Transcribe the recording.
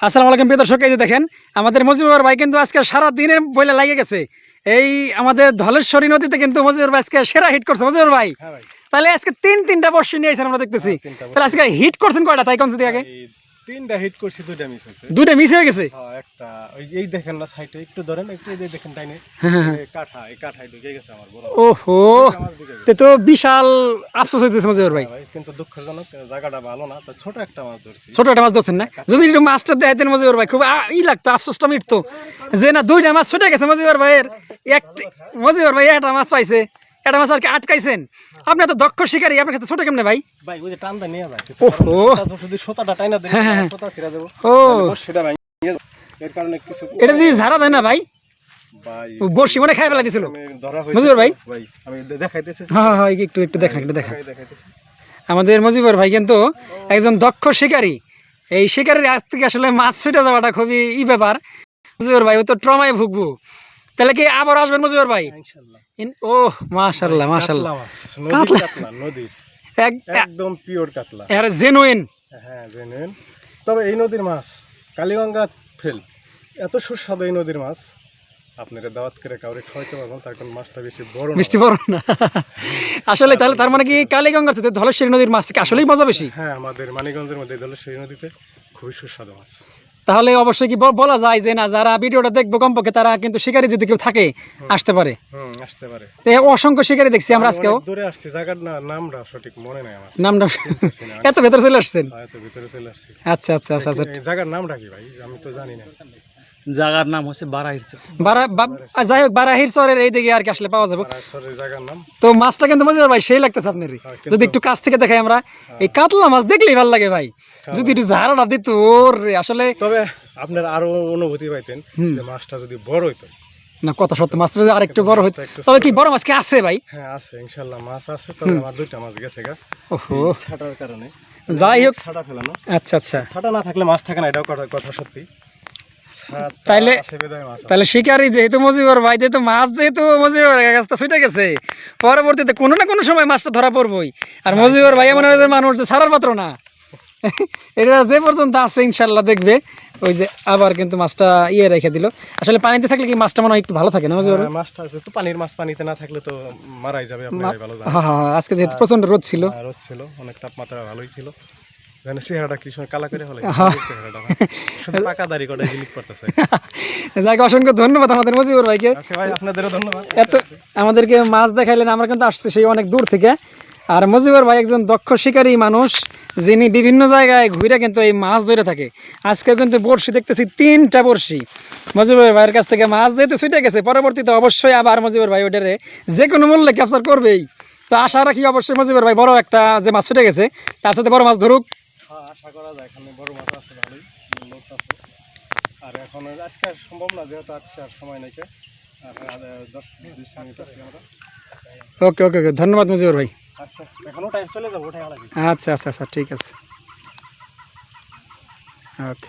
আসসালামু আলাইকুম প্রিয় দর্শক এই যে দেখেন আমাদের মজিবুর ভাই কিন্তু আজকে সারা দিনের বইলে লাগে গেছে। এই আমাদের ধলেশ্বরী নদীতে কিন্তু মজিবুর ভাই আজকে সেরা হিট করছে। মজিবুর ভাই হ্যাঁ তাহলে আজকে তিন তিনটা বর্ষ নিয়ে এসেছেন আমরা দেখতেছি। হ্যাঁ, তাহলে আজকে হিট করছেন কয়টা? তাই কোন আগে। তিনটা হিট করছি দুইটা মিস হয়েছে। দুইটা মিস হয়ে গেছে? হ্যাঁ একটা ওই এই দেখেন না সাইডে একটু ধরেন একটু এই দেখেন টাইনে হ্যাঁ, কাঠা এই কাঠায় ঢুকে গেছে আমার বড় ওহো! তে তো বিশাল আফসোস হইতেছে মজিবুর ভাই। হ্যাঁ কিন্তু দুঃখজনক জায়গাটা ভালো না তো ছোট একটা মাছ ধরছি। ছোট একটা মাছ ধরছেন না? যদি একটু মাছটা দেখাইতেন মজিবুর ভাই খুব ই লাগতো আফসোসটা মিটতো। যে না দুইটা মাছ ছুটে গেছে মজিবুর ভাইয়ের এক মজিবুর ভাই একটা মাছ পাইছে। একটা মাছ আর কি আটকাইছেন। আপনি তো দক্ষ শিকারী আপনার কাছে ছোট কেমনে ভাই? ভাই ওই যে নিয়ে কিছু ওহো। যদি সোতাটা টাইনা দেন হ্যাঁ, হ্যাঁ। সোতা ছিড়া দেবো। ও। সেটা ভাই এর কারণে কিছু এটা ঝাড়া দেয় না ভাই? ভাই বর্ষি মনে খাই ফেলা দিছিল। বুঝলো ভাই? ভাই আমি দেখাইতেছি। হ্যাঁ হ্যাঁ একটু একটু দেখা একটু দেখা আমাদের মজিবর ভাই কিন্তু একজন দক্ষ শিকারী। এই শিকারের আজ থেকে আসলে মাছ ছুটে যাওয়াটা খুবই ই ব্যাপার। মজিবর ভাই ও তো ট্রমায় ভুগবো। তাহলে কি আবার আসবেন মজিবর ভাই? ও মাশাল্লাহ মাশাল্লাহ কাতলা মাছ, নদীর কাতলা। কাতলা নদীর। এক একদম পিওর কাতলা। এর জেনুইন হ্যাঁ জেনুইন তবে এই নদীর মাছ কালীগঙ্গা ফেল এত সুস্বাদু এই নদীর মাছ। আপনারা দাওয়াত করে কাউরে খাওয়াইতে পারবেন তার কারণ মাছটা বেশি বড় মিষ্টি বড় না। আসলে তাহলে তার মানে কি কালীগঙ্গার সাথে ধলেশ্বরী নদীর মাছ থেকে আসলেই মজা বেশি? হ্যাঁ আমাদের মানিকগঞ্জের মধ্যে সেই নদীতে খুবই সুস্বাদু মাছ। তাহলে অবশ্যই কি বলা যায় যে না যারা ভিডিওটা দেখব কমপক্ষে তারা কিন্তু শিকারী যদি কেউ থাকে আসতে পারে। আসতে পারে। অসংখ্য শিকারী দেখছি আমরা আজকেও। অনেক দূরে আসছি জায়গার নামটা সঠিক মনে নাই আমার। নামটা এত ভেতরে চলে আসছেন? হয়তো ভিতরে চলে আসছি। আচ্ছা আচ্ছা আচ্ছা আচ্ছা। জায়গার নামটা কি ভাই? আমি তো জানি না। জায়গার নাম হচ্ছে বারাহির বারা যাই হোক বারাহির চরের এই দিকে আর কি আসলে পাওয়া যাবে। তো মাছটা কিন্তু মজা ভাই সেই লাগতেছে আপনার হ্যাঁ, যদি একটু কাছ থেকে দেখাই আমরা এই কাতলা মাছ দেখলেই ভালো লাগে ভাই। যদি একটু ঝাড়াটা দিত ওর আসলে তবে আপনার আরও অনুভূতি পাইতেন যে মাছটা যদি বড় হইতো। না কথা সত্য মাছটা যদি আরেকটু বড় একটু তবে কি বড় মাছ কি আছে ভাই? হ্যাঁ আছে ইনশাল্লাহ মাছ আছে তবে আমার দুইটা মাছ গেছে গা। ওহো। ছাটার কারণে। যাই হোক। ছাটা ফেলানো। আচ্ছা আচ্ছা। ছাটা না থাকলে মাছ থাকে না এটাও কথা সত্যি। তাইলে-। তাহলে শিকারি যেহেতু মজিবর ভাই যেহেতু মাছ যেহেতু মজিবর কাছটা ছুটে গেছে। পরবর্তীতে কোনো না কোনো সময় মাছটা ধরা পড়বই। আর মজিবর ভাই এমন হয় মানুষ যে ছাড়ার পাত্র না। এটা যে পর্যন্ত আছে ইনশাল্লাহ দেখবে ওই যে আবার কিন্তু মাছটা ইয়ে রেখে দিল। আসলে পানিতে থাকলে কি মাছটা মনে হয় একটু ভালো থাকে না হ্যাঁ, মাছটা আছে তো পানির মাছ পানিতে না থাকলে তো মারাই যাবে ভালো জানেন হ্যাঁ হ্যাঁ হ্যাঁ, আজকে যেহেতু প্রচণ্ড রোদ ছিল। রোদ ছিল অনেক তাপমাত্রা ভালোই ছিল। জানেন চেহারাটা কি সময় কালা করে হলে? হ্যাঁ। চেহারাটা ভাই। শুধু পাকা দাড়ি কটা জিনিস করতেছে যাকে অসংখ্য ধন্যবাদ আমাদের মজিবর ভাইকে। আপনাদেরও ধন্যবাদ। এত আমাদেরকে মাছ দেখাইলেন আমরা কিন্তু আসছি সেই অনেক দূর থেকে। আর মজিবর ভাই একজন দক্ষ শিকারী মানুষ যিনি বিভিন্ন জায়গায় ঘুরে কিন্তু এই মাছ ধরে থাকে। আজকে কিন্তু বড়শি দেখতেছি তিনটা বড়শি। মজিবর ভাইয়ের কাছ থেকে মাছ যেহেতু ছুটে গেছে পরবর্তীতে অবশ্যই আবার মজিবর ভাই ওটারে যে কোনো মূল্যে ক্যাপচার করবেই। তো আশা রাখি অবশ্যই মজিবর ভাই বড় একটা যে মাছ ছুটে গেছে তার সাথে বড় মাছ ধরুক। আশা করা যায় এখানে বড় মাছ আছে ভালোই লোক আছে। আর এখন আজকে আর সম্ভব না যেহেতু আজকে আর সময় নাকি আর দশ বিশ মিনিট আছে আমরা। ওকে ওকে ওকে ধন্যবাদ মুজিবর ভাই। আচ্ছা এখন ওটাই চলে যাব আচ্ছা আচ্ছা আচ্ছা ঠিক আছে। ওকে